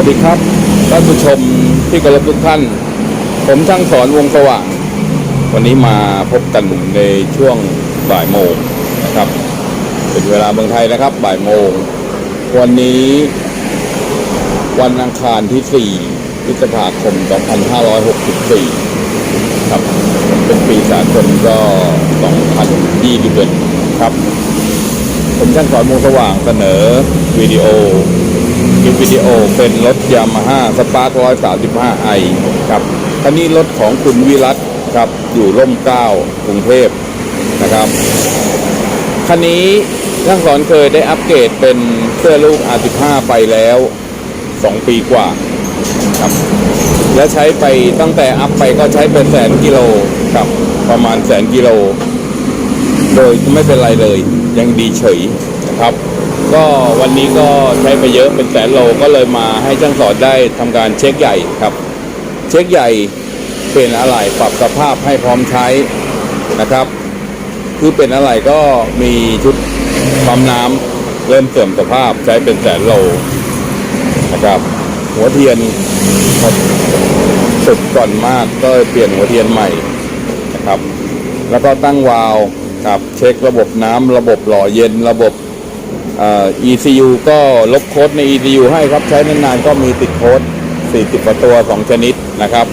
วัสดีครับท่านผู้ชมที่เคารพทุกท่าน ผมช่างสอนวงสว่าง วันนี้มาพบกันในช่วงบ่ายโมงนะครับ เป็นเวลาเมืองไทยนะครับ บ่ายโมง วันนี้วันอังคารที่ 4 พฤษภาคม 2564 ครับ เป็นปีสากลก็ 2021 ครับ ผมช่างสอนวงสว่างเสนอวิดีโอ คลิปวิดีโอเป็นรถยามาฮ่าสปาร์ค135ไอครับคันนี้รถของคุณวิรัตครับอยู่ร่มเก้ากรุงเทพนะครับคันนี้ช่างสอนเคยได้อัปเกรดเป็นเสื้อลูก R15 ไปแล้ว 2 ปีกว่าครับและใช้ไปตั้งแต่อัพไปก็ใช้เป็นแสนกิโลครับประมาณแสนกิโล โดยไม่เป็นไรเลยยังดีเฉยนะครับ ก็วันนี้ก็ใช้ไปเยอะเป็นแสนโลก็เลยมาให้ช่างสอนได้ทำการเช็คใหญ่ครับ เช็คใหญ่เป็นอะไรปรับสภาพให้พร้อมใช้นะครับ คือเป็นอะไรก็มีชุดปั๊มน้ำเริ่มเสื่อมสภาพใช้เป็นแสนโลนะครับ หัวเทียนหมดสุดก่อนมากก็เปลี่ยนหัวเทียนใหม่นะครับ แล้วก็ตั้งวาล์วครับเช็คระบบน้ำระบบหล่อเย็นระบบ ECU ก็ลบโค้ดใน ECU ให้ครับ ใช้นานๆก็มีติดโค้ด 40กว่าตัว 2 ชนิดนะครับ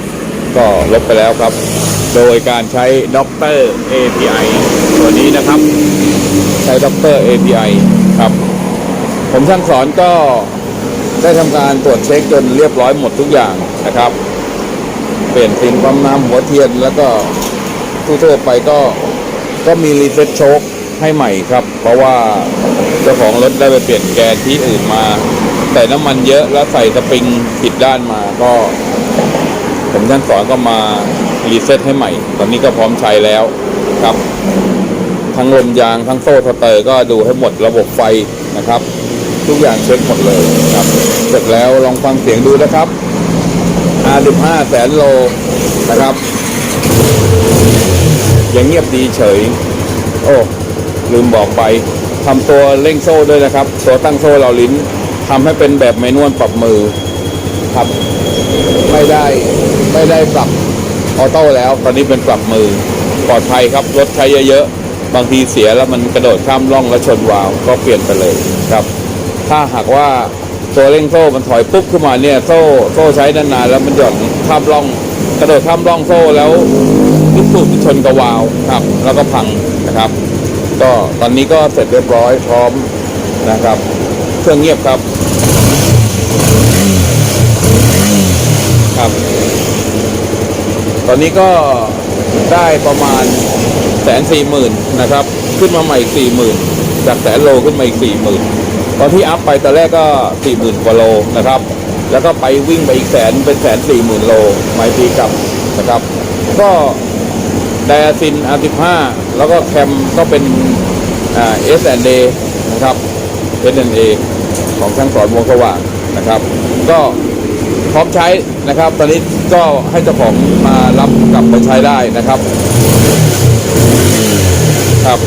ก็ลบไปแล้วครับ โดยการใช้ด็อกเตอร์ API ตัวนี้นะครับ ใช้ด็อกเตอร์ API ครับ ผมช่างสอนก็ได้ทำการตรวจเช็คจนเรียบร้อยหมดทุกอย่างนะครับ เปลี่ยนฟินปั๊มน้ำหัวเทียนแล้วก็ทั่วๆไปก็ก็มีรีเซ็ตโชค ให้ใหม่ครับ เพราะว่าเจ้าของรถได้ไปเปลี่ยนแกนที่อื่นมา ใส่น้ำมันเยอะแล้วใส่สปริงผิดด้านมาก็ ผมช่างสอนก็มารีเซ็ตให้ใหม่ ตอนนี้ก็พร้อมใช้แล้วครับ ทั้งลมยางทั้งโซ่สเตอร์ก็ดูให้หมดระบบไฟนะครับ ทุกอย่างเช็คหมดเลยครับเสร็จแล้วลองฟังเสียงดูนะครับ R15 แสนโลนะครับยังเงียบดีเฉย โอ้ ลืมบอกไปทำตัวเร่งโซ่ด้วยนะครับ ตัวตั้งโซ่เราลิ้นทำให้เป็นแบบแมนวลปรับมือครับไม่ได้ไม่ได้ปรับออโต้แล้ว ตอนนี้เป็นปรับมือปลอดภัยครับรถใช้เยอะๆบางทีเสียแล้วมันกระโดดข้ามร่องแล้วชนวาล์วก็เปลี่ยนไปเลยครับ ถ้าหากว่าตัวเร่งโซ่มันถอยปุ๊บขึ้นมาเนี่ยโซ่โซ่ใช้นานๆแล้วมันหย่อนข้ามร่อง กระโดดข้ามร่องโซ่แล้วลูกสูบชนกับวาวครับ แล้วก็พังนะครับ ก็ตอนนี้ก็เสร็จเรียบร้อยพร้อมนะครับ เครื่องเงียบครับ ครับ ตอนนี้ก็ได้ประมาณแสนสี่หมื่นนะครับ ขึ้นมาใหม่สี่หมื่นจากแสนโลขึ้นมาอีกสี่หมื่นตอนที่อัพไปตอนแรกก็สี่หมื่นกว่าโลนะครับ แล้วก็ไปวิ่งไปอีกแสนเป็นแสนสี่หมื่นโลหมายปีกลับนะครับ ก็ ไดอาซิน R15 แล้วก็แคมก็เป็นเอ่า S&A นะครับ S&A ของช่างสอนวงสว่างนะครับ ก็พร้อมใช้นะครับ ตอนนี้ก็ให้เจ้าของมารับกลับไปใช้ได้นะครับ ครับ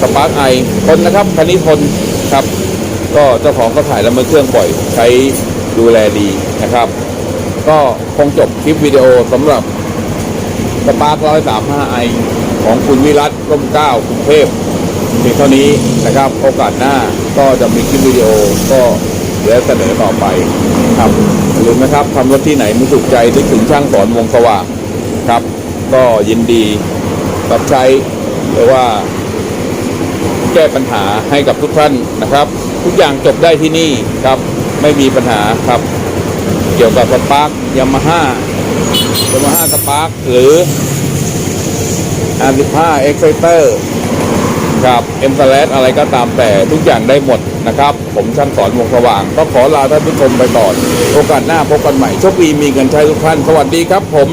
สปาร์กไอทนนะครับคันนี้ทนครับ ก็เจ้าของก็ถ่ายแล้วมือเครื่องบ่อยใช้ดูแลดีนะครับ ก็คงจบคลิปวิดีโอสำหรับ สปาร์กร้อยสามห้าไอของคุณวิรัตร่มเก้ากรุงเทพเพียงเท่านี้นะครับ โอกาสหน้าก็จะมีคลิปวิดีโอก็เดี๋ยวเสนอต่อไปครับอย่าลืมนะครับทำรถที่ไหนไม่ถูกใจนึกถึงช่างสอนวงสว่างครับ ก็ยินดีรับใช้หรือว่า แก้ปัญหาให้กับทุกท่านนะครับ ทุกอย่างจบได้ที่นี่ครับ ไม่มีปัญหาครับ เกี่ยวกับสปาร์กยามาฮ่า ยามาฮ่าสปาร์คหรือ R15 Exciter ครับ M s l a s อะไรก็ตามแต่ทุกอย่างได้หมดนะครับ ผมช่างสอนวงสว่าง ก็ขอลาท่านผู้ชมไปก่อน โอกาสหน้าพบกันใหม่โชคดีมีเงินใช้ทุกท่าน สวัสดีครับผม